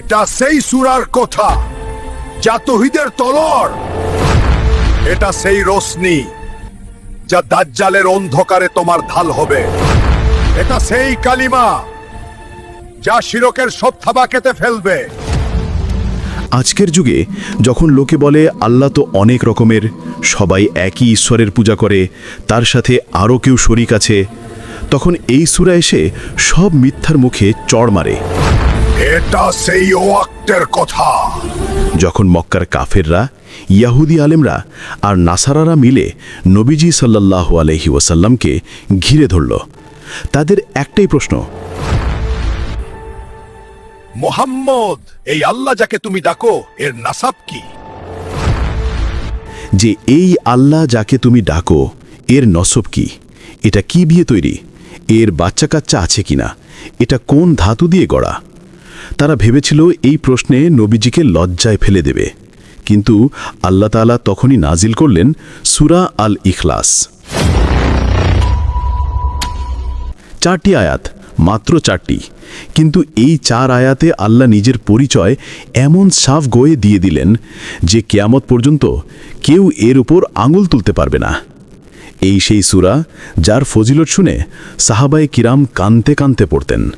এটা সেই সুরার কথা যা তহিদের তলর এটা সেই রোশনি যা দাজ্জালের অন্ধকারে তোমার ঢাল হবে। এটা সেই কালিমা যা শিরকের সব থাবা কেটে ফেলবে। আজকের যুগে যখন লোকে বলে আল্লাহ তো অনেক রকমের, সবাই একই ঈশ্বরের পূজা করে, তার সাথে আরও কেউ শরিক আছে, তখন এই সুরা এসে সব মিথ্যার মুখে চড় মারে। এটা সেই ওয়াক্তের কথা। যখন মক্কার কাফেররা ইয়াহুদি আলেমরা আর নাসারারা মিলে নবীজি সাল্লাহ আলহি ওয়াসাল্লামকে ঘিরে ধরল তাদের একটাই প্রশ্ন। মোহাম্মদ এই আল্লাহ যাকে তুমি ডাকো এর নাসাব কি? যে এই আল্লাহ যাকে তুমি ডাকো এর নসব কি? এটা কি বিয়ে তৈরি? এর বাচ্চা কাচ্চা আছে কিনা? এটা কোন ধাতু দিয়ে গড়া? তারা ভেবেছিল এই প্রশ্নে নবীজিকে লজ্জায় ফেলে দেবে। কিন্তু আল্লাহ তাআলা তখনই নাজিল করলেন সুরা আল ইখলাস চারটি আয়াত, মাত্র চারটি। কিন্তু এই চার আয়াতে আল্লাহ নিজের পরিচয় এমন সাফ গয়ে দিয়ে দিলেন যে কেয়ামত পর্যন্ত কেউ এর উপর আঙুল তুলতে পারবে না। এই সেই সুরা, যার ফজিলত শুনে সাহাবায়ে কিরাম কানতে কানতে পড়তেন।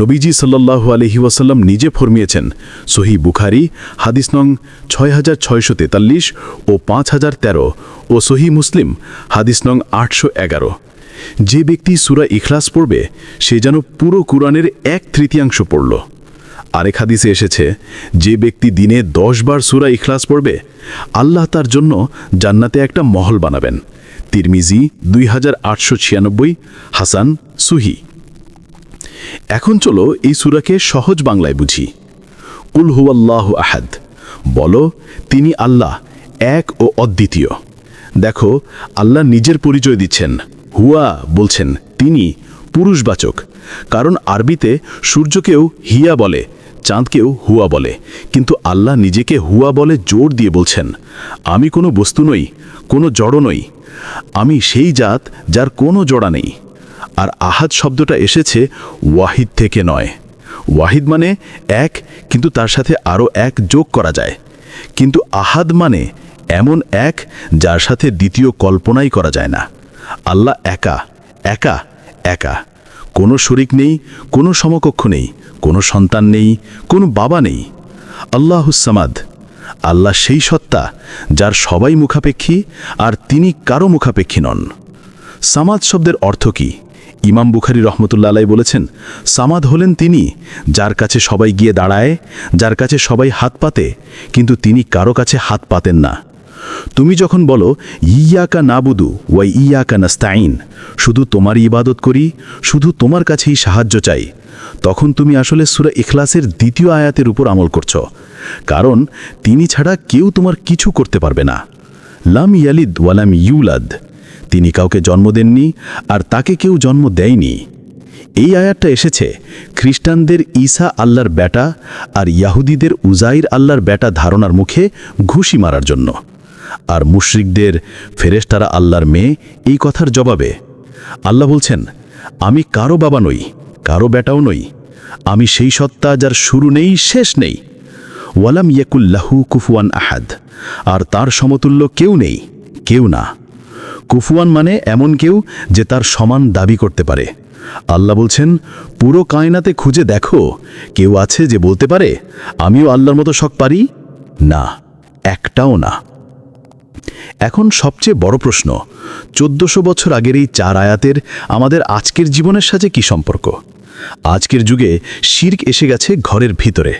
নবীজি সাল্লাল্লাহু আলহি ওয়াসাল্লাম নিজে ফরমিয়েছেন, সহি বুখারি, হাদিস নং ছয় হাজার ছয়শো তেতাল্লিশ ও পাঁচ হাজার তেরো ও সহি মুসলিম, হাদিস নং আটশো এগারো। যে ব্যক্তি সুরা ইখলাস পড়বে, সে যেন পুরো কুরআনের এক তৃতীয়াংশ পড়ল। আরেক হাদিসে এসেছে, যে ব্যক্তি দিনে দশ বার সুরা ইখলাস পড়বে, আল্লাহ তার জন্য জান্নাতে একটা মহল বানাবেন। তিরমিজি দুই হাজার আটশো ছিয়ানব্বই, হাসান, সুহি। এখন চলো এই সুরাকে সহজ বাংলায় বুঝি। উল হুয়াল্লাহ আহাদ। বলো, তিনি আল্লাহ, এক ও অদ্বিতীয়। দেখো, আল্লাহ নিজের পরিচয় দিচ্ছেন। হুয়া বলছেন, তিনি পুরুষবাচক। কারণ আরবিতে সূর্যকেও হিয়া বলে, চাঁদকেও হুয়া বলে। কিন্তু আল্লাহ নিজেকে হুয়া বলে জোর দিয়ে বলছেন, আমি কোনো বস্তু নই, কোনো জড় নই। আমি সেই জাত যার কোনো জোড়া নেই। আর আহাদ শব্দটা এসেছে ওয়াহিদ থেকে নয়। ওয়াহিদ মানে এক, কিন্তু তার সাথে আরও এক যোগ করা যায়। কিন্তু আহাদ মানে এমন এক যার সাথে দ্বিতীয় কল্পনাই করা যায় না। আল্লাহ একা একা একা। কোনো শরিক নেই, কোনো সমকক্ষ নেই, কোনো সন্তান নেই, কোনো বাবা নেই। আল্লাহুসামাদ আল্লাহ সেই সত্তা যার সবাই মুখাপেক্ষী আর তিনি কারও মুখাপেক্ষী নন। সামাদ শব্দের অর্থ কি? ইমাম বুখারি রহমতুল্লা বলেছেন, সামাদ হলেন তিনি যার কাছে সবাই গিয়ে দাঁড়ায়, যার কাছে সবাই হাত পাতে, কিন্তু তিনি কারও কাছে হাত পাতেন না। তুমি যখন বলো, ইয়াকা নাবুদু ওয়াই ইয়াকা নাস্তাইন শুধু তোমার ইবাদত করি, শুধু তোমার কাছেই সাহায্য চাই, তখন তুমি আসলে সুরা ইখলাসের দ্বিতীয় আয়াতের উপর আমল করছ, কারণ তিনি ছাড়া কেউ তোমার কিছু করতে পারবে না। লাম ইয়ালিদ ওয়ালাম ইউলাদ। তিনি কাউকে জন্ম দেননি আর তাকে কেউ জন্ম দেয়নি। এই আয়াতটা এসেছে, খ্রিস্টানদের ঈসা আল্লাহর বেটা আর ইয়াহুদিদের উজাইর আল্লাহর বেটা ধারণার মুখে ঘুষি মারার জন্য। আর মুশরিকদের ফেরেশতারা আল্লাহর মেয়ে এই কথার জবাবে, আল্লাহ বলছেন, আমি কারও বাবা নই, কারও বেটাও নই। আমি সেই সত্তা যার শুরু নেই, শেষ নেই। ওয়ালাম ইয়াকুল্লাহু কুফুয়ান আহাদ। আর তার সমতুল্য কেউ নেই, কেউ না। কুফুয়ান মানে এমন কেউ যে তার সমান দাবি করতে পারে। আল্লাহ বলছেন, পুরো কায়নাতে খুঁজে দেখো, কেউ আছে যে বলতে পারে, আমিও আল্লাহর মতো শখ পারি? না, একটাও না। এখন সবচেয়ে বড় প্রশ্ন, চোদ্দশো বছর আগের এই চার আয়াতের আমাদের আজকের জীবনের সাথে কি সম্পর্ক? আজকের যুগে শির্ক এসে গেছে ঘরের ভিতরে।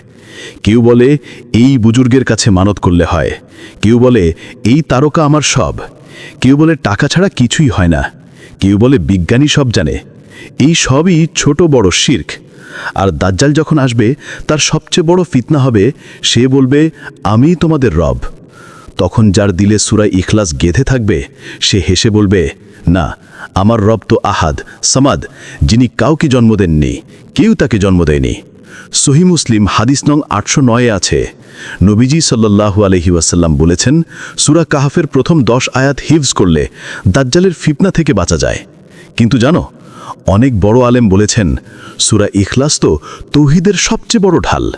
কেউ বলে, এই বুজুর্গের কাছে মানত করলে হয়। কেউ বলে, এই তারকা আমার সব। কেউ বলে টাকা ছাড়া কিছুই হয় না। কেউ বলে বিজ্ঞানী সব জানে। এই সবই ছোট বড় শির্ক। আর দাজ্জাল যখন আসবে, তার সবচেয়ে বড় ফিতনা হবে, সে বলবে, আমি তোমাদের রব। তখন যার দিলে সুরাই ইখলাস গেঁথে থাকবে, সে হেসে বলবে, না, আমার রব তো আহাদ, সামাদ, যিনি কাউকে জন্ম দেননি, কেউ তাকে জন্ম দেয়নি। সহি মুসলিম হাদিস নং আটশো নয়ে আছে। নবীজি সাল্লাল্লাহু আলহি ওয়াসাল্লাম বলেছেন, সুরা কাহাফের প্রথম দশ আয়াত হিফজ করলে দাজ্জালের ফিতনা থেকে বাঁচা যায়। কিন্তু জানো, অনেক বড় আলেম বলেছেন, সুরা ইখলাস তো তৌহিদের সবচেয়ে বড় ঢাল।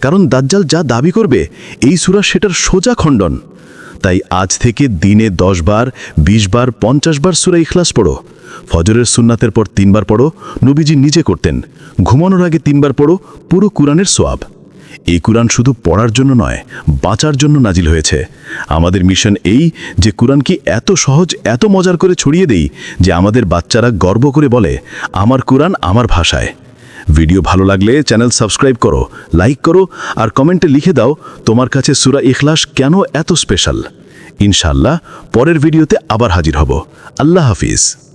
কারণ দাজ্জাল যা দাবি করবে, এই সুরা সেটার সোজা খণ্ডন। তাই আজ থেকে দিনে দশ বার, বিশ বার, পঞ্চাশ বার সুরা ইখলাস পড়ো। ফজরের সুন্নাতের পর তিনবার পড়ো, নবীজি নিজে করতেন। ঘুমানোর আগে তিনবার পড়ো, পুরো কুরআনের সোয়াব। এই কুরআন শুধু পড়ার জন্য নয়, বাঁচার জন্য নাজিল হয়েছে। আমাদের মিশন এই যে কুরআন কি এত সহজ, এত মজার করে ছড়িয়ে দেই যে আমাদের বাচ্চারা গর্ব করে বলে, আমার কুরআন আমার ভাষায়। ভিডিও ভালো লাগলে চ্যানেল সাবস্ক্রাইব করো, লাইক করো, আর কমেন্টে লিখে দাও, তোমার কাছে সুরা ইখলাস কেন এত স্পেশাল? ইনশাল্লাহ পরের ভিডিওতে আবার হাজির হব। আল্লাহ হাফিজ।